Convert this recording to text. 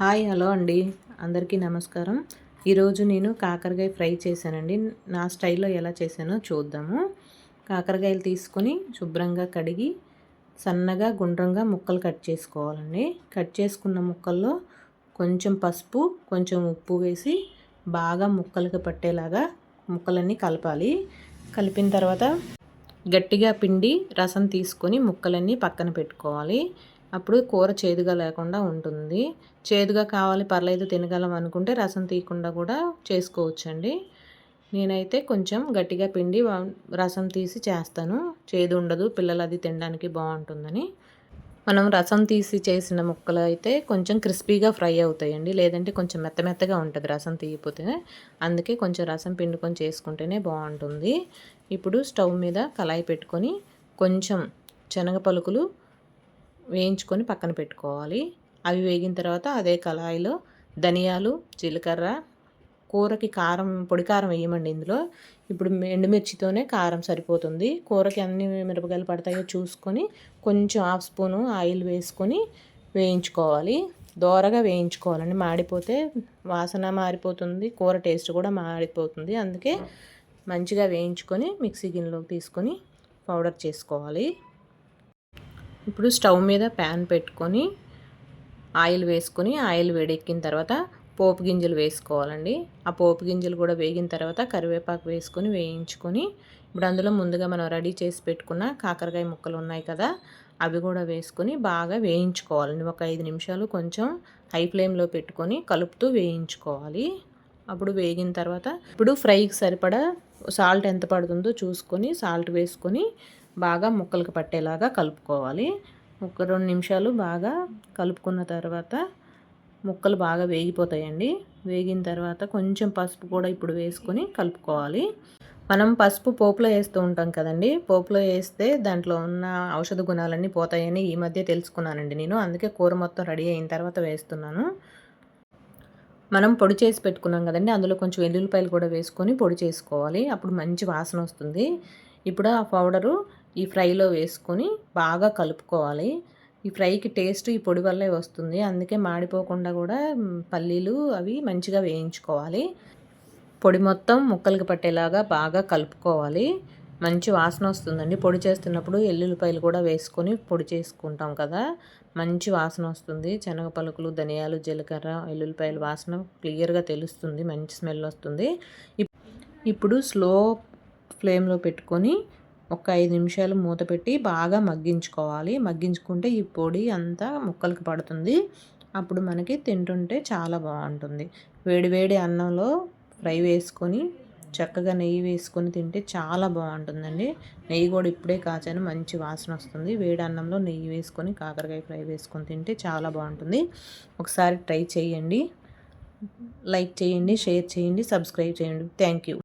Hi hello అండి. అందరికీ నమస్కారం. ఈరోజు నేను కాకరకాయ ఫ్రై చేశానండి. నా స్టైల్లో ఎలా చేశానో చూద్దాము. కాకరకాయలు తీసుకొని శుభ్రంగా కడిగి సన్నగా గుండ్రంగా ముక్కలు కట్ చేసుకోవాలండి. కట్ చేసుకున్న ముక్కల్లో కొంచెం పసుపు కొంచెం ఉప్పు వేసి బాగా ముక్కలకు పట్టేలాగా ముక్కలన్నీ కలపాలి. కలిపిన తర్వాత గట్టిగా పిండి రసం తీసుకొని ముక్కలన్నీ పక్కన పెట్టుకోవాలి. అప్పుడు కూర చేదుగా లేకుండా ఉంటుంది. చేదుగా కావాలి పర్లేదు తినగలం అనుకుంటే రసం తీయకుండా కూడా చేసుకోవచ్చండి. నేనైతే కొంచెం గట్టిగా పిండి రసం తీసి చేస్తాను. చేదు ఉండదు పిల్లలు అది తినడానికి బాగుంటుందని. మనం రసం తీసి చేసిన ముక్కలు అయితే కొంచెం క్రిస్పీగా ఫ్రై అవుతాయండి. లేదంటే కొంచెం మెత్త మెత్తగా ఉంటుంది రసం తీయపోతే అందుకే కొంచెం రసం పిండుకొని చేసుకుంటేనే బాగుంటుంది. ఇప్పుడు స్టవ్ మీద కళాయి పెట్టుకొని కొంచెం శనగ పలుకులు వేయించుకొని పక్కన పెట్టుకోవాలి. అవి వేగిన తర్వాత అదే కళాయిలో ధనియాలు జీలకర్ర కూరకి కారం పొడి కారం వేయమండి ఇందులో. ఇప్పుడు ఎండుమిర్చితోనే కారం సరిపోతుంది. కూరకి అన్ని మిరపకాయలు పడతాయో చూసుకొని కొంచెం హాఫ్ స్పూను ఆయిల్ వేసుకొని వేయించుకోవాలి. దోరగా వేయించుకోవాలండి. మాడిపోతే వాసన మారిపోతుంది కూర టేస్ట్ కూడా మాడిపోతుంది అందుకే మంచిగా వేయించుకొని మిక్సీ గిన్నెలోకి తీసుకొని పౌడర్ చేసుకోవాలి. ఇప్పుడు స్టవ్ మీద ప్యాన్ పెట్టుకొని ఆయిల్ వేసుకొని ఆయిల్ వేడెక్కిన తర్వాత పోపు గింజలు వేసుకోవాలండి. ఆ పోపు గింజలు కూడా వేగిన తర్వాత కరివేపాకు వేసుకొని వేయించుకొని ఇప్పుడు అందులో ముందుగా మనం రెడీ చేసి పెట్టుకున్న కాకరకాయ ముక్కలు ఉన్నాయి కదా అవి కూడా వేసుకొని బాగా వేయించుకోవాలండి. ఒక ఐదు నిమిషాలు కొంచెం హై ఫ్లేమ్లో పెట్టుకొని కలుపుతూ వేయించుకోవాలి. అప్పుడు వేగిన తర్వాత ఇప్పుడు ఫ్రైకి సరిపడా సాల్ట్ ఎంత పడుతుందో చూసుకొని సాల్ట్ వేసుకొని బాగా ముక్కలకు పట్టేలాగా కలుపుకోవాలి. ఒక రెండు నిమిషాలు బాగా కలుపుకున్న తర్వాత ముక్కలు బాగా వేగిపోతాయండి. వేగిన తర్వాత కొంచెం పసుపు కూడా ఇప్పుడు వేసుకొని కలుపుకోవాలి. మనం పసుపు పోపులో వేస్తూ ఉంటాం కదండి. పోపులో వేస్తే దాంట్లో ఉన్న ఔషధ గుణాలన్నీ పోతాయని ఈ మధ్య తెలుసుకున్నానండి నేను. అందుకే కూర మొత్తం రెడీ అయిన తర్వాత వేస్తున్నాను. మనం పొడి చేసి పెట్టుకున్నాం కదండి. అందులో కొంచెం వెల్లుల్లిపాయలు కూడా వేసుకొని పొడి చేసుకోవాలి. అప్పుడు మంచి వాసన వస్తుంది. ఇప్పుడు ఆ పౌడరు ఈ ఫ్రైలో వేసుకొని బాగా కలుపుకోవాలి. ఈ ఫ్రైకి టేస్ట్ ఈ పొడి వల్లే వస్తుంది. అందుకే మాడిపోకుండా కూడా పల్లీలు అవి మంచిగా వేయించుకోవాలి. పొడి మొత్తం ముక్కలకి పట్టేలాగా బాగా కలుపుకోవాలి. మంచి వాసన వస్తుందండి. పొడి చేస్తున్నప్పుడు ఎల్లుల్లిపాయలు కూడా వేసుకొని పొడి చేసుకుంటాం కదా. మంచి వాసన వస్తుంది. శనగ పలుకులు ధనియాలు జీలకర్ర ఎల్లుల్లిపాయలు వాసన క్లియర్గా తెలుస్తుంది. మంచి స్మెల్ వస్తుంది. ఇప్పుడు స్లో ఫ్లేమ్లో పెట్టుకొని ఒక ఐదు నిమిషాలు మూత పెట్టి బాగా మగ్గించుకోవాలి. మగ్గించుకుంటే ఈ పొడి అంతా ముక్కలకి పడుతుంది. అప్పుడు మనకి తింటుంటే చాలా బాగుంటుంది. వేడివేడి అన్నంలో ఫ్రై వేసుకొని చక్కగా నెయ్యి వేసుకొని తింటే చాలా బాగుంటుందండి. నెయ్యి కూడా ఇప్పుడే కాచాను మంచి వాసన వస్తుంది. వేడి అన్నంలో నెయ్యి వేసుకొని కాకరకాయ ఫ్రై వేసుకొని తింటే చాలా బాగుంటుంది. ఒకసారి ట్రై చేయండి. లైక్ చేయండి షేర్ చేయండి సబ్స్క్రైబ్ చేయండి. Thank you.